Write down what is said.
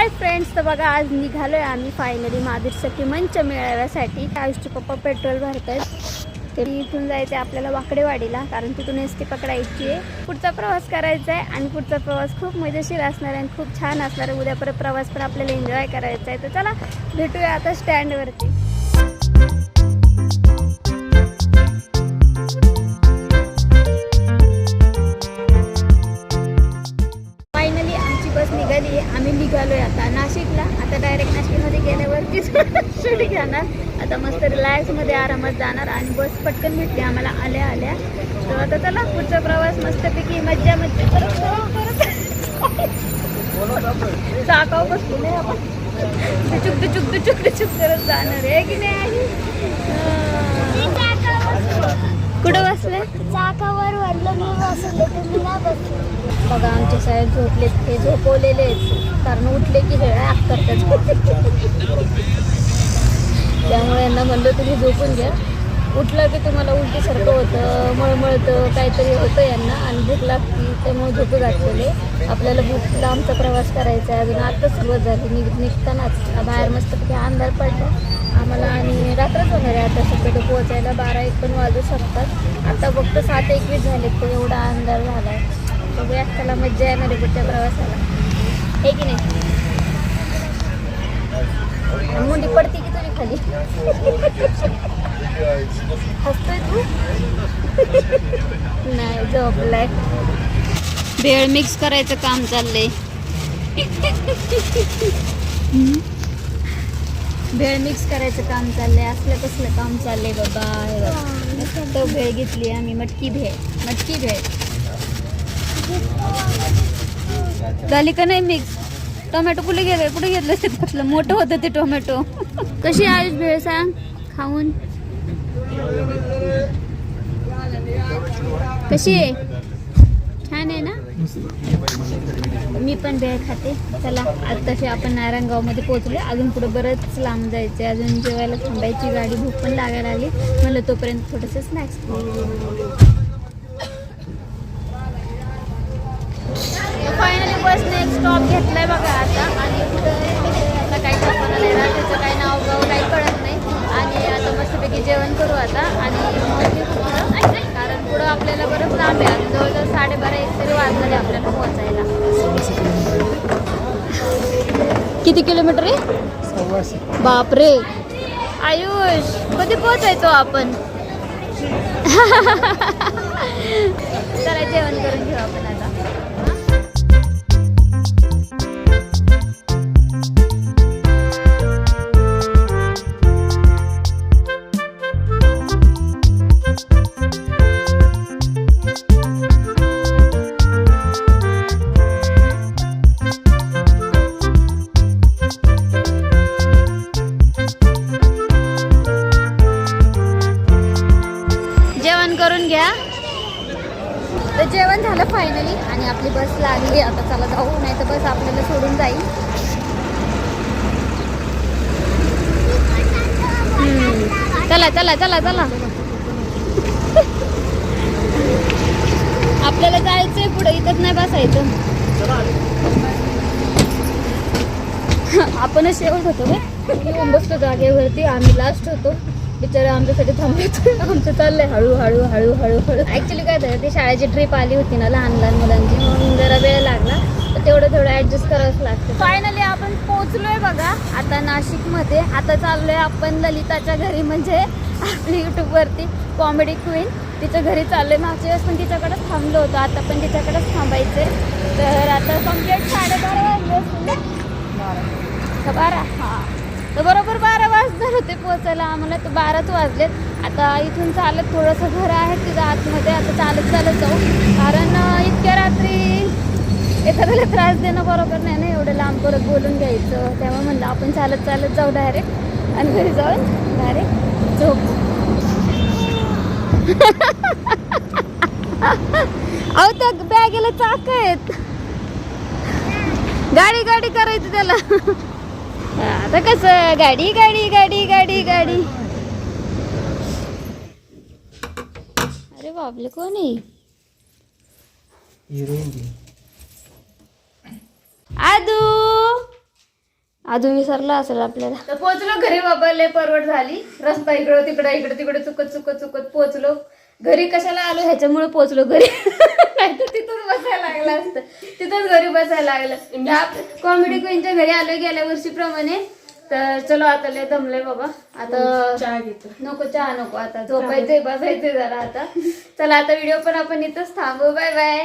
Hi friends तर बघा आज निघालो आहे आम्ही फायनली महावीर सखी मंच मिळाव्यासाठी. आयुषचे पप्पा पेट्रोल भरत आहेत तरी इथून जायचं आहे आपल्याला वाकडेवाडीला कारण तिथून एस टी पकडायची आहे पुढचा प्रवास करायचा आहे आणि पुढचा प्रवास खूप मजेशीर असणार आहे आणि खूप छान असणार आहे. उद्या परत प्रवास पण आपल्याला एन्जॉय करायचा आहे तर चला भेटूया आता स्टँडवरती आता नाशिकला. आता डायरेक्ट नाशिकमध्ये गेल्यावरतीच शूट घेणार. आता मस्त रिलॅक्समध्ये आरामात जाणार आणि बस पटकन भेटली आम्हाला आल्या आल्या. तर आता चला पुढचा प्रवास मस्तपैकी मज्जा मज्जा करत चाकाव बसलो नाही आपण. दुचुक दुचुक दुचुक दुचुक करत जाणार आहे की नाही? कुठं बसले? चाकाव मी बसले तुम्ही बसले. बघा आमचे साहेब झोपलेत ते झोपवलेले आहेत. कारण उठले की हे ॲप करतात त्यामुळे यांना म्हणलं तुम्ही झोपून घ्या. उठलं की तुम्हाला उलटीसारखं होतं मळमळतं काहीतरी होतं यांना आणि भूक लागती त्यामुळे झोपे घातलेले आपल्याला भूक लांबचा प्रवास करायचा आहे अजून आत्ताच सुरुवात झाली. निघ निघतानाच. बाहेर मस्तपैकी अंधार पडला. आम्हाला आणि रात्रच होणार आहे आता शक्यतो पोहोचायला. बारा एक पण वाजू शकतात. आता फक्त सात एकवीस झाले तर एवढा अंधार झाला आहे बघूया त्याला मज्जा येणार आहे पुढच्या प्रवासाला. हे की नाही? मुंडी पडते की तुझी खाली? हसतोय तू? नाही झोपलाय. भेळ मिक्स करायचं काम चाललंय. भेळ मिक्स करायचं काम चाललंय. असलं कसलं काम चाललंय बाबा. मस्त भेळ घेतली आम्ही. मटकी भेळ. मटकी भेळ. झाली का नाही मिक्स टोमॅटो कुठे गेले? कुठे घेतलं ते त्यातलं? मोठं होतं ते टोमॅटो. कशी आयुष भेळ सांग खाऊन? कशी आहे? छान आहे ना? मी पण भेळ खाते. चला आता तसे आपण नारायणगावमध्ये पोहोचलो अजून पुढे बरंच लांब जायचं आहे अजून जेवायला थांबायची गाडी भूक पण लागायला आली म्हणलं तोपर्यंत थोडंसं स्नॅक्स फायनल बसने एक स्टॉप घेतलाय बघा आता. आणि आता काही कल्पना नाही रात्रीचं काही नाव गाव काही कळत नाही. आणि आता मस्तपैकी जेवण करू आता. आणि मग. कारण पुढं आपल्याला बरंच लांब आहे. जवळजवळ साडेबारा एक तरी वाजले आपल्याला पोहोचायला. किती किलोमीटर आहे? बापरे. आयुष कधी पोहोचायचो आपण? तर जेवण झालं फायनली आणि आपली बस लागली. आता चला जाऊ. नाही तर बस आपल्याला सोडून जाईल. चला चला चला चला. आपल्याला जायचंय पुढे. इथंच नाही बसायचं. आपणच शेवट होतो बसतो जागेवरती. आम्ही लास्ट होतो. बिचारे आमच्यासाठी थांबले आमचं चाललंय हळू हळू हळू ऍक्च्युली काय झालं ती शाळेची ट्रिप आली होती ना लहान लहान मुलांची. म्हणून जरा वेळ लागला. तर तेवढं थोडं ऍडजस्ट करावंच लागतं. फायनली आपण पोहोचलोय बघा. आता नाशिकमध्ये. आता चाललोय आपण ललिताच्या घरी म्हणजे आपली युट्यूबवरती कॉमेडी क्वीन तिच्या घरी चाललोय. मागच्या वेळेस पण तिच्याकडेच थांबलो होतो. आता पण तिच्याकडेच थांबायचंय. तर आता कंप्लीट साडेबारा बारा. हां. तर बरोबर बारा वाजणार होते पोचायला आम्हाला तर बाराच वाजलेत. आता इथून चालत थोडंसं घर आहे तिथं आतमध्ये. आता चालत चालत जाऊ. कारण इतक्या रात्री एखाद्याला त्रास देणं बरोबर नाही ना. एवढं लांब परत बोलून घ्यायचं. तेव्हा म्हणलं आपण चालत चालत जाऊ डायरेक्ट आणि घरी जाऊन डायरेक्ट झोप. अहो त्या बॅगेला चाक आहेत. गाडी गाडी करायची त्याला. आता कसं? गाडी गाडी गाडी गाडी गाडी. अरे बापले कोण आहे. अजून विसरला असेल आपल्याला. तर पोहोचलो घरी बाबा लय परवड झाली. रस्ता इकडं तिकडं इकडं तिकडे चुकत चुकत चुकत पोहोचलो. घरी कशाला आलो? ह्याच्यामुळे पोहोचलो घरी. नाहीतर तिथंच बसायला लागलं असतं. तिथंच घरी बसायला लागलं. कॉमेडी क्वीनच्या घरी आलो गेल्या वर्षीप्रमाणे. तर चलो आता लय दमले बाबा. आता चहा घेतो. नको चहा नको आता. झोपायचंय बसायचंय जरा आता. चला आता व्हिडिओ पण आपण इथंच थांबू बाय बाय